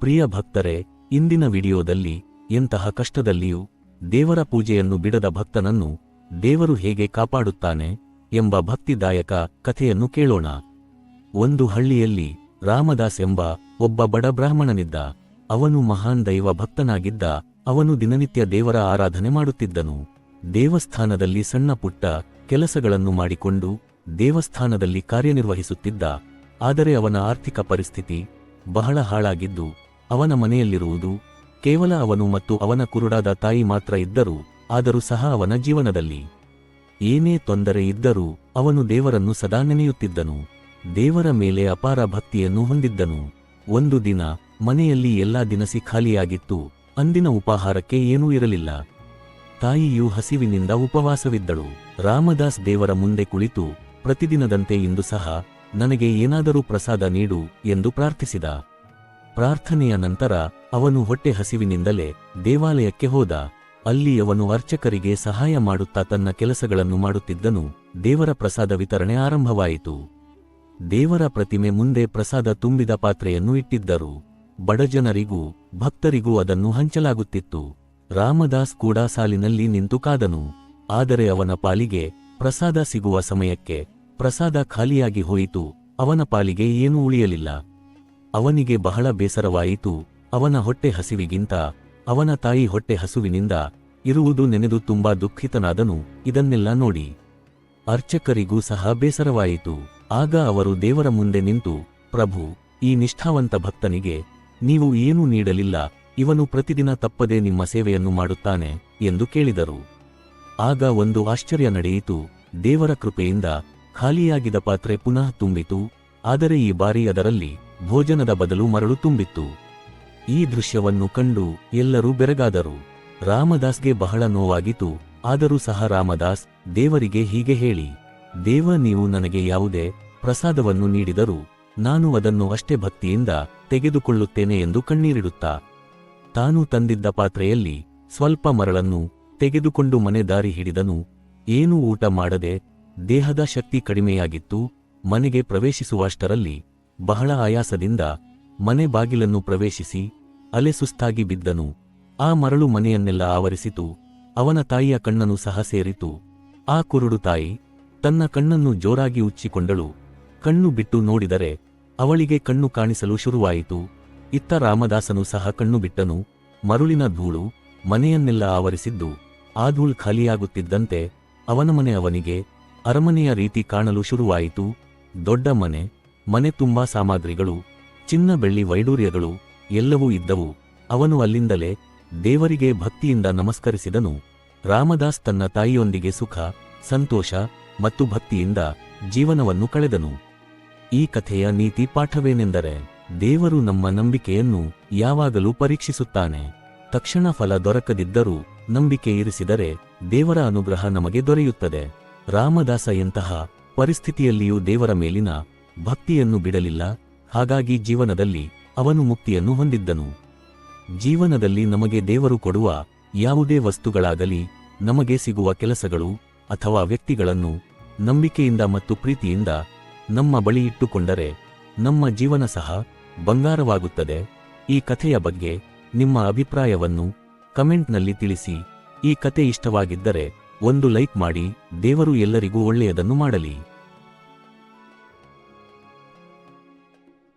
ಪ್ರಿಯ ಭಕ್ತರೇ, ಇಂದಿನ ವಿಡಿಯೋದಲ್ಲಿ ಎಂತಹ ಕಷ್ಟದಲ್ಲಿಯೂ ದೇವರ ಪೂಜೆಯನ್ನು ಬಿಡದ ಭಕ್ತನನ್ನು ದೇವರು ಹೇಗೆ ಕಾಪಾಡುತ್ತಾನೆ ಎಂಬ ಭಕ್ತಿದಾಯಕ ಕಥೆಯನ್ನು ಕೇಳೋಣ. ಒಂದು ಹಳ್ಳಿಯಲ್ಲಿ ರಾಮದಾಸ್ ಎಂಬ ಒಬ್ಬ ಬಡ ಬ್ರಾಹ್ಮಣನಿದ್ದ, ಅವನು ಮಹಾನ್ ದೈವ ಭಕ್ತನಾಗಿದ್ದ, ಅವನು ದಿನನಿತ್ಯ ದೇವರ ಆರಾಧನೆ ಮಾಡುತ್ತಿದ್ದನು. ದೇವಸ್ಥಾನದಲ್ಲಿ ಸಣ್ಣ ಪುಟ್ಟ ಕೆಲಸಗಳನ್ನು ಮಾಡಿಕೊಂಡು ದೇವಸ್ಥಾನದಲ್ಲಿ ಕಾರ್ಯನಿರ್ವಹಿಸುತ್ತಿದ್ದ, ಆದರೆ ಅವನ ಆರ್ಥಿಕ ಪರಿಸ್ಥಿತಿ ಬಹಳ ಹಾಳಾಗಿದ್ದು ಅವನ ಮನೆಯಲ್ಲಿರುವುದು ಕೇವಲ ಅವನು ಮತ್ತು ಅವನ ಕುರುಡಾದ ತಾಯಿ ಮಾತ್ರ ಇದ್ದರು ಆದರೂ ಸಹ ಅವನ ಜೀವನದಲ್ಲಿ ಏನೇ ತೊಂದರೆ ಇದ್ದರೂ ಅವನು ದೇವರನ್ನು ಸದಾ ನೆನೆಯುತ್ತಿದ್ದನು. ದೇವರ ಮೇಲೆ ಅಪಾರ ಭಕ್ತಿಯನ್ನು ಹೊಂದಿದ್ದನು. ಒಂದು ದಿನ ಮನೆಯಲ್ಲಿ ಎಲ್ಲಾ ದಿನಸಿ ಖಾಲಿಯಾಗಿತ್ತು. ಅಂದಿನ ಉಪಾಹಾರಕ್ಕೆ ಏನೂ ಇರಲಿಲ್ಲ. ತಾಯಿಯು ಹಸಿವಿನಿಂದ ಉಪವಾಸವಿದ್ದಳು. ರಾಮದಾಸ್ ದೇವರ ಮುಂದೆ ಕುಳಿತು ಪ್ರತಿದಿನದಂತೆ ಇಂದು ಸಹ ನನಗೆ ಏನಾದರೂ ಪ್ರಸಾದ ನೀಡು ಎಂದು ಪ್ರಾರ್ಥಿಸಿದ. ಪ್ರಾರ್ಥನೆಯ ನಂತರ ಅವನು ಹೊಟ್ಟೆ ಹಸಿವಿನಿಂದಲೇ ದೇವಾಲಯಕ್ಕೆ ಹೋದ. ಅಲ್ಲಿ ಅವನು ಅರ್ಚಕರಿಗೆ ಸಹಾಯ ಮಾಡುತ್ತಾ ತನ್ನ ಕೆಲಸಗಳನ್ನು ಮಾಡುತ್ತಿದ್ದನು. ದೇವರ ಪ್ರಸಾದ ವಿತರಣೆ ಆರಂಭವಾಯಿತು. ದೇವರ ಪ್ರತಿಮೆ ಮುಂದೆ ಪ್ರಸಾದ ತುಂಬಿದ ಪಾತ್ರೆಯನ್ನು ಇಟ್ಟಿದ್ದರು. ಬಡಜನರಿಗೂ ಭಕ್ತರಿಗೂ ಅದನ್ನು ಹಂಚಲಾಗುತ್ತಿತ್ತು. ರಾಮದಾಸ್ ಕೂಡ ಸಾಲಿನಲ್ಲಿ ನಿಂತು ಕಾದನು. ಆದರೆ ಅವನ ಪಾಲಿಗೆ ಪ್ರಸಾದ ಸಿಗುವ ಸಮಯಕ್ಕೆ ಪ್ರಸಾದ ಖಾಲಿಯಾಗಿ ಹೋಯಿತು. ಅವನ ಪಾಲಿಗೆ ಏನೂ ಉಳಿಯಲಿಲ್ಲ. ಅವನಿಗೆ ಬಹಳ ಬೇಸರವಾಯಿತು. ಅವನ ಹೊಟ್ಟೆ ಹಸಿವಿಗಿಂತ, ಅವನ ತಾಯಿ ಹೊಟ್ಟೆ ಹಸುವಿನಿಂದ ಇರುವುದು ನೆನೆದು ತುಂಬಾ ದುಃಖಿತನಾದನು. ಇದನ್ನೆಲ್ಲ ನೋಡಿ ಅರ್ಚಕರಿಗೂ ಸಹ ಬೇಸರವಾಯಿತು. ಆಗ ಅವರು ದೇವರ ಮುಂದೆ ನಿಂತು, ಪ್ರಭು, ಈ ನಿಷ್ಠಾವಂತ ಭಕ್ತನಿಗೆ ನೀವು ಏನೂ ನೀಡಲಿಲ್ಲ. ಇವನು ಪ್ರತಿದಿನ ತಪ್ಪದೆ ನಿಮ್ಮ ಸೇವೆಯನ್ನು ಮಾಡುತ್ತಾನೆ, ಎಂದು ಕೇಳಿದರು. ಆಗ ಒಂದು ಆಶ್ಚರ್ಯ ನಡೆಯಿತು. ದೇವರ ಕೃಪೆಯಿಂದ ಖಾಲಿಯಾಗಿದ ಪಾತ್ರೆ ಪುನಃ ತುಂಬಿತು. ಆದರೆ ಈ ಬಾರಿ ಅದರಲ್ಲಿ ಭೋಜನದ ಬದಲು ಮರಳು ತುಂಬಿತ್ತು. ಈ ದೃಶ್ಯವನ್ನು ಕಂಡು ಎಲ್ಲರೂ ಬೆರಗಾದರು. ರಾಮದಾಸ್ಗೆ ಬಹಳ ನೋವಾಗಿತು ಆದರೂ ಸಹ ರಾಮದಾಸ್, ದೇವರಿಗೆ ಹೀಗೆ ಹೇಳಿ, ದೇವ ನೀವು ನನಗೆ ಯಾವುದೇ ಪ್ರಸಾದವನ್ನು ನೀಡಿದರೂ ನಾನು ಅದನ್ನು ಅಷ್ಟೇ ಭಕ್ತಿಯಿಂದ ತೆಗೆದುಕೊಳ್ಳುತ್ತೇನೆ ಎಂದು ಕಣ್ಣೀರಿಡುತ್ತಾ, ತಾನು ತಂದಿದ್ದ ಪಾತ್ರೆಯಲ್ಲಿ ಸ್ವಲ್ಪ ಮರಳನ್ನು ತೆಗೆದುಕೊಂಡು ಮನೆ ದಾರಿ ಹಿಡಿದನು. ಏನೂ ಊಟ ಮಾಡದೆ ದೇಹದ ಶಕ್ತಿ ಕಡಿಮೆಯಾಗಿತ್ತು. ಮನೆಗೆ ಪ್ರವೇಶಿಸುವಷ್ಟರಲ್ಲಿ ಬಹಳ ಆಯಾಸದಿಂದ ಮನೆ ಬಾಗಿಲನ್ನು ಪ್ರವೇಶಿಸಿ ಅಲೆ ಸುಸ್ತಾಗಿ ಬಿದ್ದನು. ಆ ಮರಳು ಮನೆಯನ್ನೆಲ್ಲ ಆವರಿಸಿತು. ಅವನ ತಾಯಿಯ ಕಣ್ಣನ್ನು ಸಹ ಸೇರಿತು. ಆ ಕುರುಡು ತಾಯಿ ತನ್ನ ಕಣ್ಣನ್ನು ಜೋರಾಗಿ ಉಚ್ಚಿಕೊಂಡಳು. ಕಣ್ಣು ಬಿಟ್ಟು ನೋಡಿದರೆ ಅವಳಿಗೆ ಕಣ್ಣು ಕಾಣಿಸಲು ಶುರುವಾಯಿತು. ಇತ್ತ ರಾಮದಾಸನು ಸಹ ಕಣ್ಣು ಬಿಟ್ಟನು. ಮರುಳಿನ ಧೂಳು ಮನೆಯನ್ನೆಲ್ಲ ಆವರಿಸಿದ್ದು ಆ ಧೂಳು ಖಾಲಿಯಾಗುತ್ತಿದ್ದಂತೆ ಅವನ ಮನೆ ಅವನಿಗೆ ಅರಮನೆಯ ರೀತಿ ಕಾಣಲು ಶುರುವಾಯಿತು. ದೊಡ್ಡ ಮನೆ ಮನೆ ತುಂಬಾ ಸಾಮಗ್ರಿಗಳು, ಚಿನ್ನ ಬೆಳ್ಳಿ ವೈಡೂರ್ಯಗಳು ಎಲ್ಲವೂ ಇದ್ದವು. ಅವನು ಅಲ್ಲಿಂದಲೇ ದೇವರಿಗೆ ಭಕ್ತಿಯಿಂದ ನಮಸ್ಕರಿಸಿದನು. ರಾಮದಾಸ್ ತನ್ನ ತಾಯಿಯೊಂದಿಗೆ ಸುಖ, ಸಂತೋಷ ಮತ್ತು ಭಕ್ತಿಯಿಂದ ಜೀವನವನ್ನು ಕಳೆದನು. ಈ ಕಥೆಯ ನೀತಿ ಪಾಠವೇನೆಂದರೆ, ದೇವರು ನಮ್ಮ ನಂಬಿಕೆಯನ್ನು ಯಾವಾಗಲೂ ಪರೀಕ್ಷಿಸುತ್ತಾನೆ. ತಕ್ಷಣ ಫಲ ದೊರಕದಿದ್ದರೂ ನಂಬಿಕೆ ಇರಿಸಿದರೆ ದೇವರ ಅನುಗ್ರಹ ನಮಗೆ ದೊರೆಯುತ್ತದೆ. ರಾಮದಾಸ ಎಂತಹ ಪರಿಸ್ಥಿತಿಯಲ್ಲಿಯೂ ದೇವರ ಮೇಲಿನ ಭಕ್ತಿಯನ್ನು ಬಿಡಲಿಲ್ಲ, ಹಾಗಾಗಿ ಜೀವನದಲ್ಲಿ ಅವನು ಮುಕ್ತಿಯನ್ನು ಹೊಂದಿದ್ದನು. ಜೀವನದಲ್ಲಿ ನಮಗೆ ದೇವರು ಕೊಡುವ ಯಾವುದೇ ವಸ್ತುಗಳಾಗಲಿ, ನಮಗೆ ಸಿಗುವ ಕೆಲಸಗಳು ಅಥವಾ ವ್ಯಕ್ತಿಗಳನ್ನು ನಂಬಿಕೆಯಿಂದ ಮತ್ತು ಪ್ರೀತಿಯಿಂದ ನಮ್ಮ ಬಳಿ ಇಟ್ಟುಕೊಂಡರೆ ನಮ್ಮ ಜೀವನ ಸಹ ಬಂಗಾರವಾಗುತ್ತದೆ. ಈ ಕಥೆಯ ಬಗ್ಗೆ ನಿಮ್ಮ ಅಭಿಪ್ರಾಯವನ್ನು ಕಮೆಂಟ್ನಲ್ಲಿ ತಿಳಿಸಿ. ಈ ಕತೆ ಇಷ್ಟವಾಗಿದ್ದರೆ ಒಂದು ಲೈಕ್ ಮಾಡಿ, ದೇವರು ಎಲ್ಲರಿಗೂ ಒಳ್ಳೆಯದನ್ನು ಮಾಡಲಿ.